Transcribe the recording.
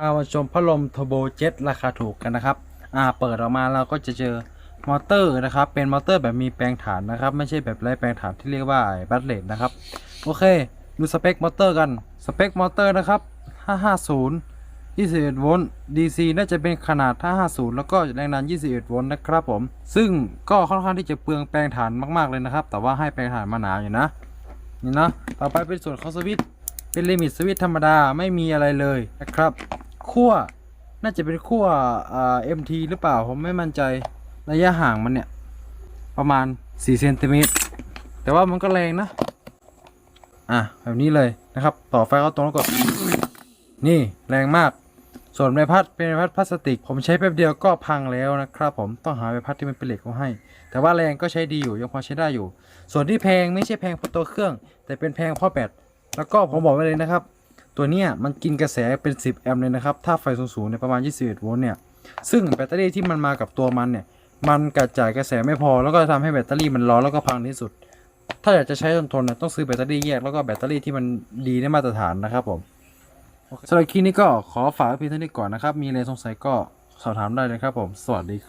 พามาชมพัดลมเทอร์โบเจ็ตราคาถูกกันนะครับ อ่า เปิดออกมาเราก็จะเจอมอเตอร์นะครับ เป็นมอเตอร์แบบมีแปลงฐานนะครับ ไม่ใช่แบบไร้แปลงฐานที่เรียกว่าบัตเลตนะครับ โอเค ดูสเปคมอเตอร์กัน สเปคมอเตอร์นะครับ 550 21 โวลต์ DC น่าจะเป็นขนาด 550 แล้วก็แรงดัน 21 โวลต์นะครับผม ซึ่งก็ค่อนข้างที่จะเปลืองแปลงฐานมากๆเลยนะครับ แต่ว่าให้แปลงฐานมาหนาอยู่นะ นี่นะ ต่อไปเป็นส่วนของสวิตช์ เป็นลิมิตสวิตช์ธรรมดา ไม่มีอะไรเลยนะครับ ขั้วน่าจะเป็นขั้วอ่า MT หรือเปล่าผมไม่มั่นใจระยะห่างมันเนี่ย ประมาณ4เซนติเมตรแต่ว่ามันก็แรงนะ อะแบบนี้เลยนะครับ ต่อไฟเข้าตรงแล้วก็นี่แรงมาก ส่วนใบพัดเป็นใบพัดพลาสติก ผมใช้แป๊บเดียวก็พังแล้วนะครับผมต้องหาใบพัดที่มันเป็นเหล็กมาให้ แต่ว่าแรงก็ใช้ดีอยู่ยังพอใช้ได้อยู่ ส่วนที่แพงไม่ใช่แพงเพราะตัวเครื่อง แต่เป็นแพงเพราะแบตแล้วก็ผมบอกไว้เลยนะครับ ตัวเนี้ยมันกินกระแสเป็น 10 แอมป์เลยนะครับ ถ้าไฟสูงๆเนี่ยประมาณ 21 โวลต์เนี่ย ซึ่งแบตเตอรี่ที่มันมากับตัวมันเนี่ย มันกระจายกระแสไม่พอ แล้วก็ทำให้แบตเตอรี่มันร้อนแล้วก็พังที่สุด ถ้าอยากจะใช้ทนทนเนี่ยต้องซื้อแบตเตอรี่แยกแล้วก็แบตเตอรี่ที่มันดีได้มาตรฐานนะครับผมสำหรับคลิปนี้ก็ขอฝากเพียงเท่านี้ก่อนนะครับ มีอะไรสงสัยก็สอบถามได้เลยครับผม สวัสดีครับ